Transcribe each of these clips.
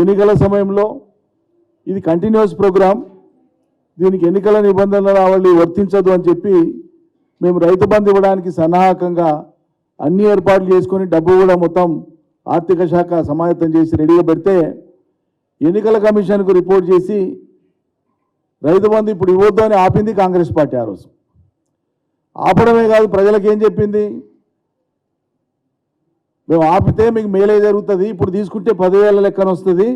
ఎన్నికల సమయంలో ఇది కంటిన్యూస్ ప్రోగ్రామ్ దీనికి ఎన్నికల నిబంధనల రావాలి వర్తించదు అని చెప్పి మేము రైతు బంధు ఇవ్వడానికి సన్నాహకంగా అన్ని ఏర్పాట్లు చేసుకొని డబ్బు కూడా మొత్తం ఆర్థిక శాఖ సమాయత్తం చేసి రెడీగా పెడితే ఎన్నికల కమిషన్కు రిపోర్ట్ చేసి రైతు బంధు ఇప్పుడు ఇవ్వద్దు అని ఆపింది కాంగ్రెస్ పార్టీ ఆ రోజు. ఆపడమే కాదు ప్రజలకు ఏం చెప్పింది? మేము ఆపితే మీకు మేలే జరుగుతుంది. ఇప్పుడు తీసుకుంటే పదివేల లెక్కన వస్తుంది.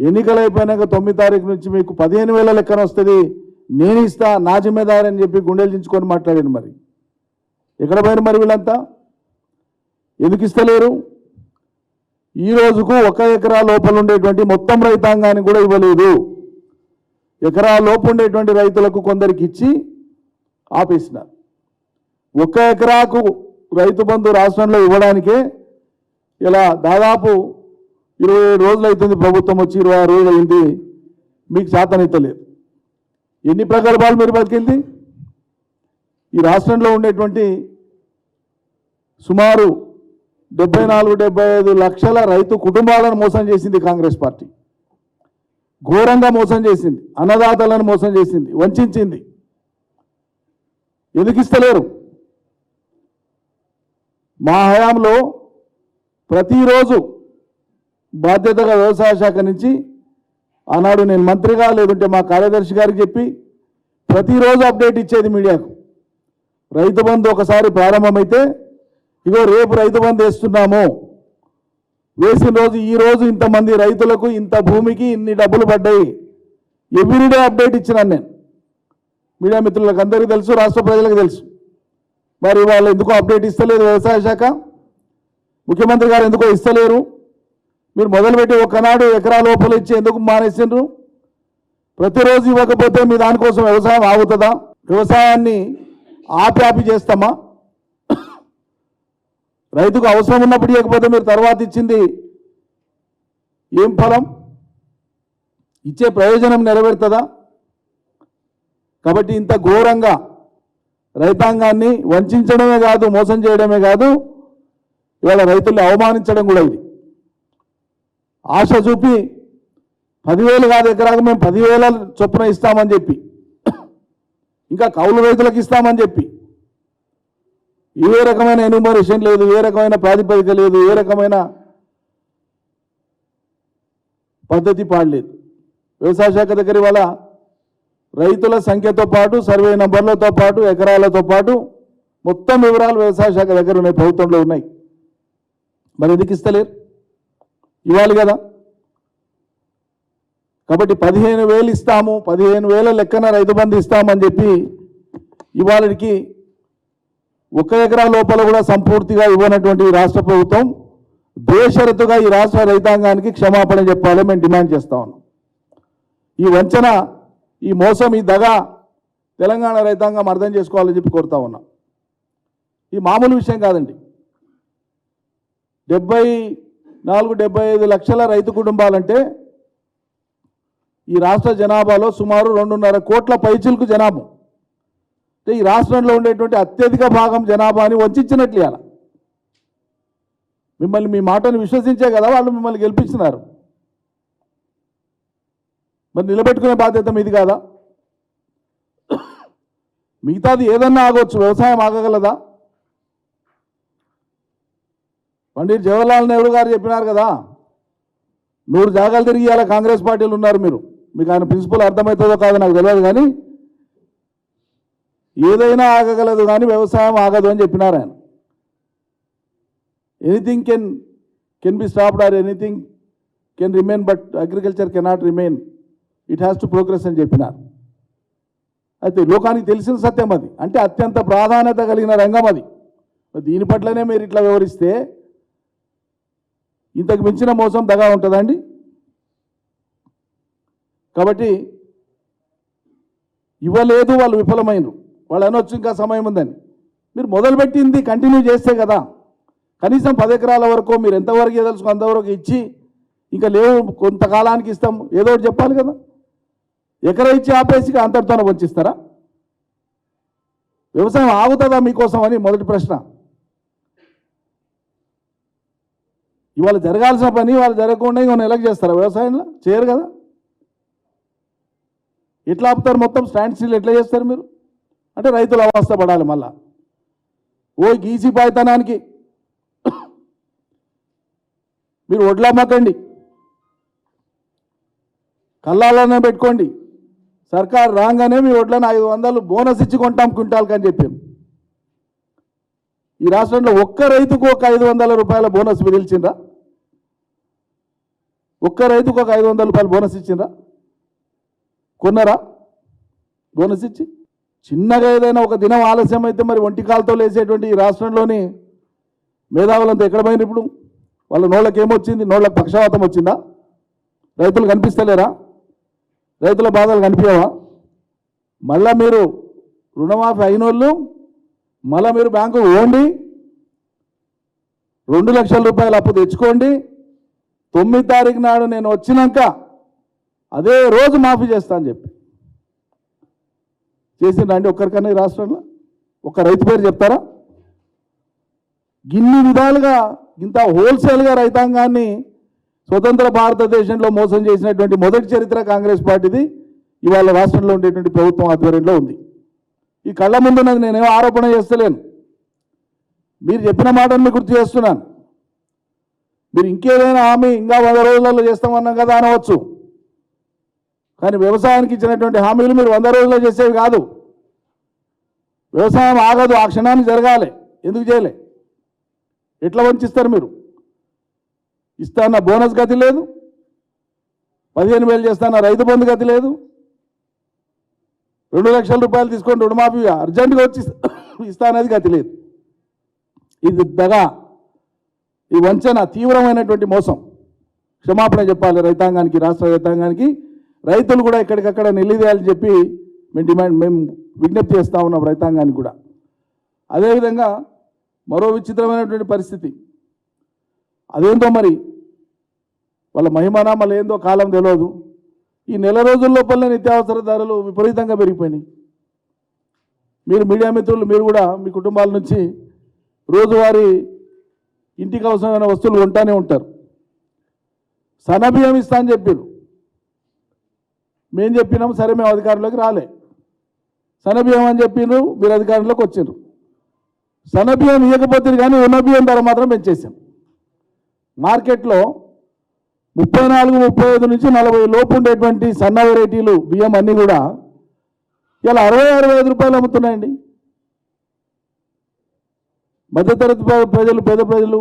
ఎన్నికలు అయిపోయినాక తొమ్మిది తారీఖు నుంచి మీకు పదిహేను వేల లెక్కన వస్తుంది. నేను ఇస్తా నా జిమ్మేదారి అని చెప్పి గుండెలు దించుకొని మాట్లాడాను మరి. ఎక్కడ పోయిన మరి వీళ్ళంతా? ఎందుకు ఇస్తలేరు? ఈ రోజుకు ఒక ఎకరా లోపల ఉండేటువంటి మొత్తం రైతాంగాన్ని కూడా ఇవ్వలేదు. ఎకరా లోపు ఉండేటువంటి రైతులకు కొందరికి ఇచ్చి ఆపేసినారు. ఒక్క ఎకరాకు రైతు బంధు రాష్ట్రంలో ఇవ్వడానికే ఇలా దాదాపు ఇరవై ఏడు రోజులు అవుతుంది ప్రభుత్వం వచ్చి ఇరవై ఆరు రోజులు అయింది. మీకు చేతనైతలేదు ఎన్ని ప్రగల్భాలు మీరు బతికింది? ఈ రాష్ట్రంలో ఉండేటువంటి సుమారు డెబ్బై నాలుగు డెబ్బై ఐదు లక్షల రైతు కుటుంబాలను మోసం చేసింది కాంగ్రెస్ పార్టీ. ఘోరంగా మోసం చేసింది. అన్నదాతలను మోసం చేసింది. వంచింది ఎందుకు ఇస్తలేరు? మా హయాంలో ప్రతిరోజు బాధ్యతగా వ్యవసాయ శాఖ నుంచి ఆనాడు నేను మంత్రిగా లేదంటే మా కార్యదర్శి గారికి చెప్పి ప్రతిరోజు అప్డేట్ ఇచ్చేది మీడియాకు. రైతు బంధు ఒకసారి ప్రారంభమైతే ఇగో రేపు రైతు బంధు వేస్తున్నాము. వేసిన రోజు ఈ రోజు ఇంతమంది రైతులకు ఇంత భూమికి ఇన్ని డబ్బులు పడ్డాయి. ఎవ్రీడే అప్డేట్ ఇచ్చినాను నేను. మీడియా మిత్రులకు అందరికీ తెలుసు రాష్ట్ర ప్రజలకు తెలుసు. మరి వాళ్ళు ఎందుకో అప్డేట్ ఇస్తలేదు వ్యవసాయ శాఖ? ముఖ్యమంత్రి గారు ఎందుకో ఇస్తలేరు? మీరు మొదలుపెట్టి ఒకనాడు ఎకరా లోపల ఇచ్చి ఎందుకు మానేసిండ్రు? ప్రతిరోజు ఇవ్వకపోతే మీ దానికోసం వ్యవసాయం ఆగుతుందా? వ్యవసాయాన్ని ఆపి ఆపి చేస్తామా? రైతుకు అవసరం ఉన్నప్పుడు ఇవ్వకపోతే మీరు తర్వాత ఇచ్చింది ఏం ఫలం? ఇచ్చే ప్రయోజనం నెరవేరుతుందా? కాబట్టి ఇంత ఘోరంగా రైతాంగాన్ని వంచడమే కాదు మోసం చేయడమే కాదు ఇవాళ రైతుల్ని అవమానించడం కూడా ఇది. ఆశ చూపి పదివేలు కాదు ఎకరాకు మేము పదివేల చొప్పున ఇస్తామని చెప్పి. ఇంకా కౌలు రైతులకు ఇస్తామని చెప్పి. ఏ రకమైన ఎన్యూమరేషన్ లేదు ఏ రకమైన ప్రాతిపదిక లేదు ఏ రకమైన పద్ధతి పాడలేదు. వ్యవసాయ శాఖ దగ్గర ఇవాళ రైతుల సంఖ్యతో పాటు సర్వే నంబర్లతో పాటు ఎకరాలతో పాటు మొత్తం వివరాలు వ్యవసాయ శాఖ దగ్గర ఉన్నాయి ప్రభుత్వంలో ఉన్నాయి. మరి ఎందుకు ఇస్తలేరు? ఇవ్వాలి కదా. కాబట్టి పదిహేను వేలు ఇస్తాము పదిహేను వేల లెక్కన రైతు బంధు ఇస్తామని చెప్పి ఇవాళకి ఒక ఎకరా లోపల కూడా సంపూర్తిగా ఇవ్వనటువంటి రాష్ట్ర ప్రభుత్వం బేషరతుగా ఈ రాష్ట్ర రైతాంగానికి క్షమాపణ చెప్పాలని మేము డిమాండ్ చేస్తా ఉన్నాం. ఈ వంచన ఈ మోసం ఈ దగ తెలంగాణ రైతాంగం అర్థం చేసుకోవాలని చెప్పి కోరుతా ఉన్నాం. ఈ మామూలు విషయం కాదండి. డెబ్బై నాలుగు డెబ్బై ఐదు లక్షల రైతు కుటుంబాలంటే ఈ రాష్ట్ర జనాభాలో సుమారు రెండున్నర కోట్ల పైచిలకు జనాభా. అంటే ఈ రాష్ట్రంలో ఉండేటువంటి అత్యధిక భాగం జనాభాని వంచినట్లు అలా మిమ్మల్ని మీ మాటను విశ్వసించే కదా వాళ్ళు మిమ్మల్ని గెలిపించినారు. మరి నిలబెట్టుకునే బాధ్యత మీది కాదా? మిగతాది ఏదన్నా ఆగొచ్చు వ్యవసాయం ఆగగలదా? పండిట్ జవహర్లాల్ నెహ్రూ గారు చెప్పినారు కదా నూరు జాగాలు తిరిగి ఇవాళ కాంగ్రెస్ పార్టీలు ఉన్నారు మీరు. మీకు ఆయన ప్రిన్సిపల్ అర్థమవుతుందో కాదో నాకు తెలియదు కానీ ఏదైనా ఆగగలదు కానీ వ్యవసాయం ఆగదు అని చెప్పినారు ఆయన. Anything can can be stopped or anything can remain but agriculture cannot remain it has to progress అని చెప్పినారు. అయితే లోకానికి తెలిసిన సత్యం అది. అంటే అత్యంత ప్రాధాన్యత కలిగిన రంగం అది. దీని పట్లనే మీరు ఇట్లా వివరిస్తే ఇంతకు మించిన మోసం దగా ఉంటుందండి కాబట్టి ఇవ్వలేదు వాళ్ళు విఫలమైనరు వాళ్ళు అనొచ్చు ఇంకా సమయం ఉందని. మీరు మొదలుపెట్టింది కంటిన్యూ చేస్తే కదా. కనీసం పది ఎకరాల వరకు మీరు ఎంతవరకు తెలుసుకో అంతవరకు ఇచ్చి ఇంకా లేవు కొంతకాలానికి ఇస్తాం. ఏదో ఒకటి చెప్పాలి కదా. ఎకరా ఇచ్చి ఆపేసి అంతటితోనే వంచిస్తారా? వ్యవసాయం ఆగుతుందా మీకోసం అని మొదటి ప్రశ్న. ఇవాళ జరగాల్సిన పని వాళ్ళు జరగకుండా ఇంకో నెలకు చేస్తారా? వ్యవసాయంలో? చేయరు కదా? ఎట్లా ఆపుతారు మొత్తం? స్టాండ్ స్టిల్ ఎట్లా చేస్తారు మీరు? అంటే రైతులు అవస్థ పడాలి మళ్ళా. ఓ గీసి పాయితనానికి. మీరు వడ్లమ్మకండి కళ్ళాలనే పెట్టుకోండి. సర్కార్ రాగానే మీ వడ్లను ఐదు వందలు బోనస్ ఇచ్చి కొంటాం క్వింటాల్కి అని చెప్పాము ఈ రాష్ట్రంలో ఒక్క రైతుకు ఒక ఐదు వందల రూపాయల బోనస్ విధిల్చిండ్రా ఒక్క రైతుకు ఒక ఐదు వందల రూపాయల బోనస్ ఇచ్చిండ్రా? కొన్నారా? బోనస్ ఇచ్చి? చిన్నగా ఏదైనా ఒక దినం ఆలస్యం అయితే మరి ఒంటి కాలుతో లేసేటువంటి ఈ రాష్ట్రంలోని మేధావులంతా ఎక్కడ పోయిన ఇప్పుడు? వాళ్ళ నోళ్ళకి ఏమొచ్చింది? నోళ్ళకి పక్షవాతం వచ్చిందా? రైతులు కనిపిస్తలేరా? రైతుల బాధలు కనిపించవా? మళ్ళా మీరు రుణమాఫీ అయిన వాళ్ళు మళ్ళా మీరు బ్యాంకు ఓండి. రెండు లక్షల రూపాయలు అప్పు తెచ్చుకోండి. తొమ్మిది తారీఖు నాడు నేను వచ్చినాక అదే రోజు మాఫీ చేస్తా అని చెప్పి. చేసిండ్రా అండి ఒక్కరికన్నా ఈ రాష్ట్రంలో? ఒక రైతు పేరు చెప్తారా? ఇన్ని విధాలుగా ఇంత హోల్సేల్గా రైతాంగాన్ని స్వతంత్ర భారతదేశంలో మోసం చేసినటువంటి మొదటి చరిత్ర కాంగ్రెస్ పార్టీది. ఇవాళ రాష్ట్రంలో ఉండేటువంటి ప్రభుత్వం ఆధ్వర్యంలో ఉంది. ఈ కళ్ళ ముందున్నది నేనేం ఆరోపణ చేస్తలేను. మీరు చెప్పిన మాటను మీకు గుర్తు చేస్తున్నాను. మీరు ఇంకేదైనా హామీ ఇంకా వంద రోజులలో చేస్తామన్నాం కదా అనవచ్చు. కానీ వ్యవసాయానికి ఇచ్చినటువంటి హామీలు మీరు వంద రోజుల్లో చేసేవి కాదు. వ్యవసాయం ఆగదు ఆ క్షణాన్ని జరగాలి. ఎందుకు చేయలే? ఎట్లా వంచిస్తారు మీరు? ఇస్తాన్న బోనస్ గతి లేదు. పదిహేను వేలు చేస్తాన్న రైతు బంధు గతి లేదు. రెండు లక్షల రూపాయలు తీసుకొని రుణమాఫీ అర్జెంటుగా వచ్చి ఇస్తానేది గతి లేదు ఇది దగా ఈ వంచన తీవ్రమైనటువంటి మోసం. క్షమాపణ చెప్పాలి రైతాంగానికి రాష్ట్ర రైతాంగానికి. రైతులు కూడా ఎక్కడికక్కడ నిలిదేయాలని చెప్పి మేము డిమాండ్ మేము విజ్ఞప్తి చేస్తూ ఉన్నాం రైతాంగానికి కూడా. అదేవిధంగా మరో విచిత్రమైనటువంటి పరిస్థితి. అదేందో మరి? వాళ్ళ మహిమనా మళ్ళీ ఏందో కాలం తెలియదు ఈ నెల రోజుల లోపలనే నిత్యావసర ధరలు విపరీతంగా పెరిగిపోయినాయి. మీరు మీడియా మిత్రులు మీరు కూడా మీ కుటుంబాల నుంచి రోజువారీ ఇంటికి అవసరమైన వస్తువులు కొంటానే ఉంటారు. సన్నబియ్యం ఇస్తా అని చెప్పారు. మేము చెప్పినాం సరే మేము అధికారంలోకి రాలే. సన్నబియ్యం అని చెప్పిండ్రు మీరు అధికారంలోకి వచ్చిండ్రు సన్నబియ్యం ఇవ్వకపోతే కానీ ఉన్న బియ్యం ధర మాత్రం పెంచేసాం మార్కెట్లో ముప్పై నాలుగు ముప్పై ఐదు నుంచి నలభై లోపు ఉండేటువంటి సన్న వెరైటీలు బియ్యం అన్నీ కూడా ఇలా అరవై అరవై ఐదు రూపాయలు అమ్ముతున్నాయండి. మధ్యతరగతి ప్రజలు పేద ప్రజలు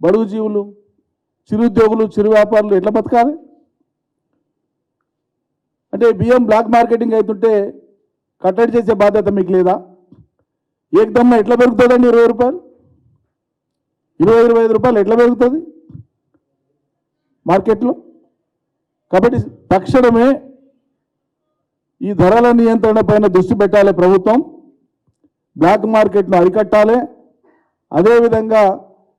బడుగు జీవులు చిరుద్యోగులు చిరు వ్యాపారులు ఎట్లా బతకాలి? అంటే బియ్యం బ్లాక్ మార్కెటింగ్ అవుతుంటే కట్టడి చేసే బాధ్యత మీకు లేదా? ఏకదమ్మ ఎట్లా పెరుగుతుందండి ఇరవై రూపాయలు? ఇరవై ఇరవై ఐదు రూపాయలు ఎట్లా పెరుగుతుంది? మార్కెట్లో. కాబట్టి తక్షణమే ఈ ధరల నియంత్రణ పైన దృష్టి పెట్టాలి ప్రభుత్వం. బ్లాక్ మార్కెట్ను అరికట్టాలి. అదేవిధంగా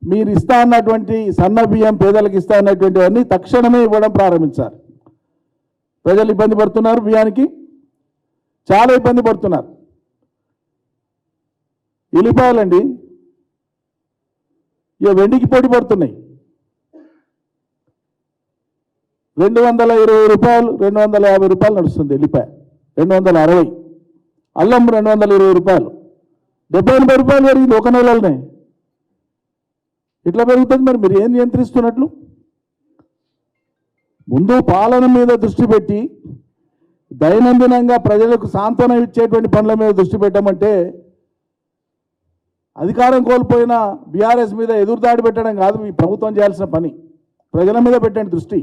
మీరు ఇస్తా అన్నటువంటి సన్న బియ్యం పేదలకు ఇస్తా అన్నటువంటివన్నీ తక్షణమే ఇవ్వడం ప్రారంభించాలి. ప్రజలు ఇబ్బంది పడుతున్నారు బియ్యానికి. చాలా ఇబ్బంది పడుతున్నారు. ఎల్లిపాయలండి ఇక వెండికి పోటీ పడుతున్నాయి. రెండు వందల ఇరవై రూపాయలు రెండు వందల యాభై రూపాయలు నడుస్తుంది ఎల్లిపాయ. రెండు వందల అరవై. అల్లం రెండు వందల ఇరవై రూపాయలు. డెబ్బై ఎనభై రూపాయలు పెరిగింది ఒక నెలలోనే. ఇట్లా పెరుగుతుంది మరి? మీరు ఏం నియంత్రిస్తున్నట్లు? ముందు పాలన మీద దృష్టి పెట్టి దైనందినంగా ప్రజలకు సాంత్వనం ఇచ్చేటువంటి పనుల మీద దృష్టి పెట్టమంటే అధికారం కోల్పోయిన బీఆర్ఎస్ మీద ఎదురుదాడి పెట్టడం కాదు మీ ప్రభుత్వం చేయాల్సిన పని. ప్రజల మీద పెట్టండి దృష్టి.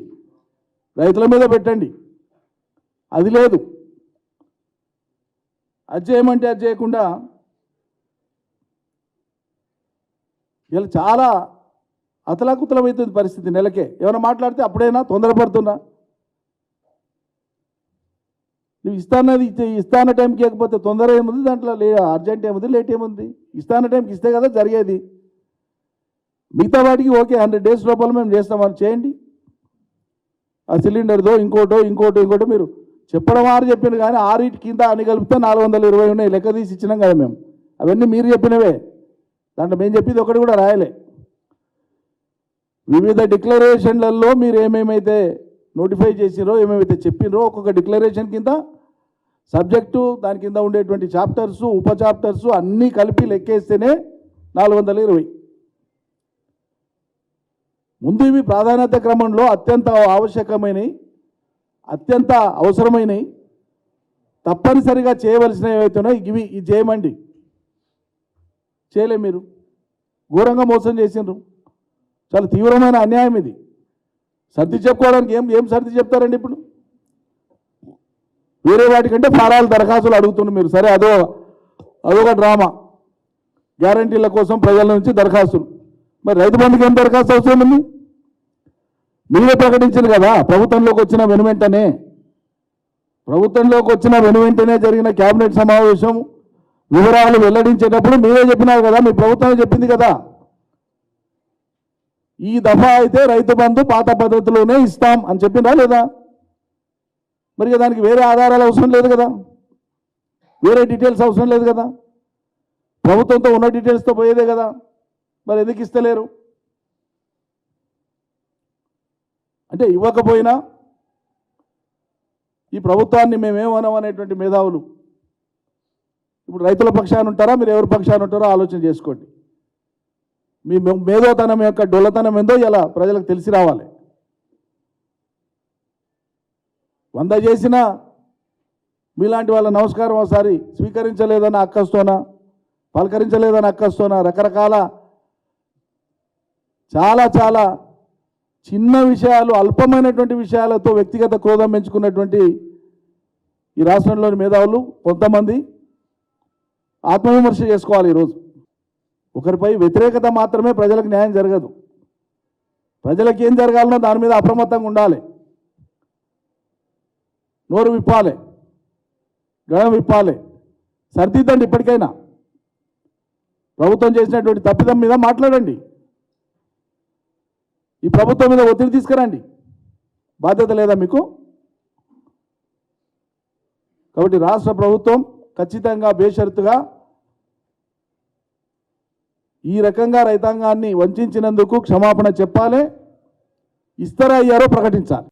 రైతుల మీద పెట్టండి. అది లేదు. అది చేయమంటే అది చేయకుండా ఇలా చాలా అతలాకుతలమవుతుంది పరిస్థితి నెలకే. ఏమైనా మాట్లాడితే అప్పుడైనా తొందరపడుతున్నా. నువ్వు ఇస్తానది ఇస్తాన టైంకి ఇవ్వకపోతే తొందర ఏముంది? దాంట్లో లే అర్జెంట్ ఏముంది? లేట్ ఏముంది? ఇస్తాన టైంకి ఇస్తే కదా జరిగేది. మిగతా వాటికి ఓకే హండ్రెడ్ డేస్ లోపల మేము చేస్తామని చేయండి. సిలిండర్దో ఇంకోటో ఇంకోటో ఇంకోటో మీరు చెప్పడం ఆరు చెప్పిన కానీ ఆరింటి కింద అని కలిపితే నాలుగు వందల ఇరవై ఉన్నాయి. లెక్క తీసి ఇచ్చినాం కదా మేము. అవన్నీ మీరు చెప్పినవే. దాంట్లో మేము చెప్పింది ఒకటి కూడా రాయలే. వివిధ డిక్లరేషన్లలో మీరు ఏమేమైతే నోటిఫై చేసిరో ఏమేమైతే చెప్పినరో ఒక్కొక్క డిక్లరేషన్ కింద సబ్జెక్టు దాని కింద ఉండేటువంటి చాప్టర్స్ ఉప చాప్టర్స్ అన్నీ కలిపి లెక్కేస్తేనే నాలుగు వందల ఇరవై. ముందు ఇవి ప్రాధాన్యత క్రమంలో అత్యంత ఆవశ్యకమైనవి అత్యంత అవసరమైనవి తప్పనిసరిగా చేయవలసినవి ఏవైతున్నాయో ఇవి ఇది చేయమండి. చేయలే మీరు. ఘోరంగా మోసం చేసిండ్రు. చాలా తీవ్రమైన అన్యాయం ఇది. సర్ది చెప్పుకోవడానికి ఏం ఏం సర్ది చెప్తారండి ఇప్పుడు? వేరే వాటికంటే ఫారాలు దరఖాస్తులు అడుగుతున్నారు మీరు. సరే అదో అదొక డ్రామా. గ్యారంటీల కోసం ప్రజల నుంచి దరఖాస్తులు. మరి రైతు బంధుకి ఏం దరఖాస్తు అవసరం ఉంది? మీరే ప్రకటించారు కదా ప్రభుత్వంలోకి వచ్చిన వెను వెంటనే ప్రభుత్వంలోకి వచ్చిన వెను వెంటనే జరిగిన కేబినెట్ సమావేశం వివరాలు వెల్లడించేటప్పుడు మీరే చెప్పినారు కదా మీ ప్రభుత్వమే చెప్పింది కదా. ఈ దఫా అయితే రైతు బంధు పాత పద్ధతిలోనే ఇస్తాం అని చెప్పినా లేదా? మరి దానికి వేరే ఆధారాలు అవసరం లేదు కదా. వేరే డీటెయిల్స్ అవసరం లేదు కదా. ప్రభుత్వంతో ఉన్న డీటెయిల్స్తో పోయేదే కదా. మరి ఎందుకు ఇస్తలేరు? అంటే ఇవ్వకపోయినా ఈ ప్రభుత్వాన్ని మేమేమనం అనేటువంటి మేధావులు. ఇప్పుడు రైతుల పక్షాన ఉంటారా? మీరు ఎవరి పక్షాన ఉంటారో ఆలోచన చేసుకోండి. మీ మేధోతనం యొక్క డొల్లతనం ఏందో ఇలా ప్రజలకు తెలిసి రావాలి. వంద చేసినా మీలాంటి వాళ్ళ నమస్కారం ఒకసారి స్వీకరించలేదని అక్కస్తోనా పలకరించలేదని అక్కస్తోనా రకరకాల చాలా చాలా చిన్న విషయాలు అల్పమైనటువంటి విషయాలతో వ్యక్తిగత క్రోధం పెంచుకున్నటువంటి ఈ రాష్ట్రంలోని మేధావులు కొంతమంది ఆత్మవిమర్శ చేసుకోవాలి ఈరోజు. ఒకరిపై వ్యతిరేకత మాత్రమే ప్రజలకు న్యాయం జరగదు. ప్రజలకు ఏం జరగాలనో దాని మీద అప్రమత్తంగా ఉండాలి. నోరు విప్పాలి. గడం విప్పాలి. సరిదిద్దండి ఇప్పటికైనా. ప్రభుత్వం చేసినటువంటి తప్పిదం మీద మాట్లాడండి. ఈ ప్రభుత్వం మీద ఒత్తిడి తీసుకురండి. బాధ్యత లేదా మీకు? కాబట్టి రాష్ట్ర ప్రభుత్వం ఖచ్చితంగా బేషరతుగా ఈ రకంగా రైతాంగాన్ని వంచినందుకు క్షమాపణ చెప్పాలి. ఇస్తారా అయ్యారో ప్రకటించాలి.